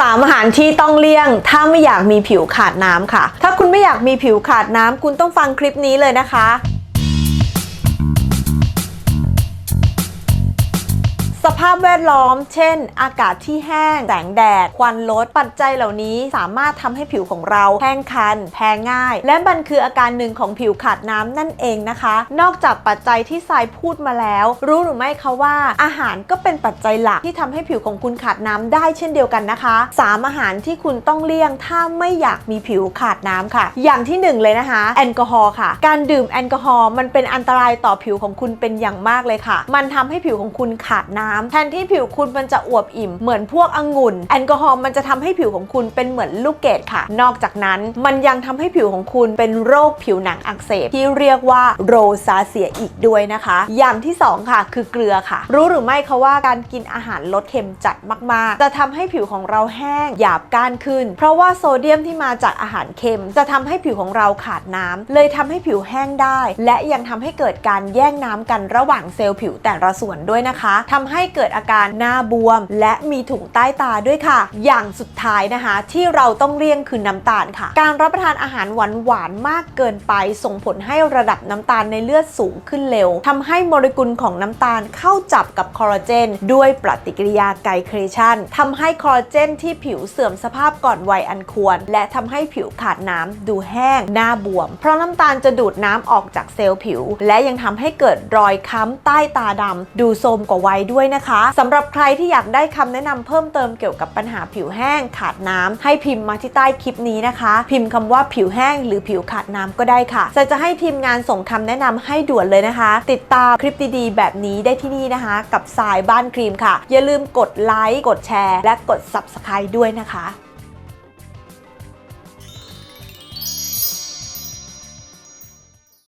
สามอาหารที่ต้องเลี่ยง ถ้าไม่อยากมีผิวขาดน้ำค่ะ ถ้าคุณไม่อยากมีผิวขาดน้ำคุณต้องฟังคลิปนี้เลยนะคะ ภาพแวดล้อม เช่น อากาศที่แห้ง แสงแดด ควันลด ปัจจัยเหล่านี้สามารถทำให้ผิวของเราแห้งคัน แพ้ง่าย และมันคืออาการหนึ่งของผิวขาดน้ำนั่นเองนะคะ นอกจากปัจจัยที่ทรายพูดมาแล้ว รู้หรือไม่คะว่า อาหารก็เป็นปัจจัยหลักที่ทำให้ผิวของคุณขาดน้ำได้เช่นเดียวกันนะคะสามอาหารที่คุณต้องเลี่ยงถ้าไม่อยากมีผิวขาดน้ำค่ะ อย่างที่หนึ่งเลยนะคะ แอลกอฮอล์ค่ะ การดื่มแอลกอฮอล์มันเป็นอันตรายต่อผิวของคุณเป็นอย่างมากเลยค่ะ มันทำให้ผิวของคุณขาดน้ำแทนที่ผิวคุณมันจะอวบอิ่มเหมือนพวกองุ่น แอลกอฮอล์มันจะทำให้ผิวของคุณเป็นเหมือนลูกเกดค่ะ นอกจากนั้นมันยังทำให้ผิวของคุณเป็นโรคผิวหนังอักเสบที่เรียกว่าโรซาเซียอีกด้วยนะคะ อย่างที่สองค่ะคือเกลือค่ะ รู้หรือไม่คะว่าการกินอาหารรสเค็มจัดมาก ๆ จะทำให้ผิวของเราแห้งหยาบก้านขึ้น เพราะว่าโซเดียมที่มาจากอาหารเค็ม จะทำให้ผิวของเราขาดน้ำเลยทำให้ผิวแห้งได้ และยังทำให้เกิดการแย่งน้ำกันระหว่างเซลล์ผิวแต่ละส่วนด้วยนะคะทำให้เกิดอาการหน้าบวม และมีถุงใต้ตาด้วยค่ะ อย่างสุดท้ายนะคะ ที่เราต้องเลี่ยงคือน้ำตาลค่ะ การรับประทานอาหารหวานหวานมากเกินไป ส่งผลให้ระดับน้ำตาลในเลือดสูงขึ้นเร็วทำให้โมเลกุลของน้ำตาลเข้าจับกับคอลลาเจนด้วยปฏิกิริยาไกลเคชันทำให้คอลลาเจนที่ผิวเสื่อมสภาพก่อนวัยอันควร และทำให้ผิวขาดน้ำดูแห้ง หน้าบวม เพราะน้ำตาลจะดูดน้ำออกจากเซลล์ผิว และยังทำให้เกิดรอยค้ำใต้ตาดำดูโทรมกว่าวัยด้วยนะนะคะสำหรับใครที่อยากได้คำแนะนำเพิ่มเติมเกี่ยวกับปัญหาผิวแห้งขาดน้ำให้พิมพ์มาที่ใต้คลิปนี้นะคะ พิมพ์คำว่าผิวแห้งหรือผิวขาดน้ำก็ได้ค่ะจะจะให้ทีมงานส่งคำแนะนำให้ด่วนเลยนะคะ ติดตามคลิปดีๆ แบบนี้ได้ที่นี่นะคะ กับสายบ้านครีมค่ะ อย่าลืมกดไลค์กดแชร์ และกด Subscribe ด้วยนะคะ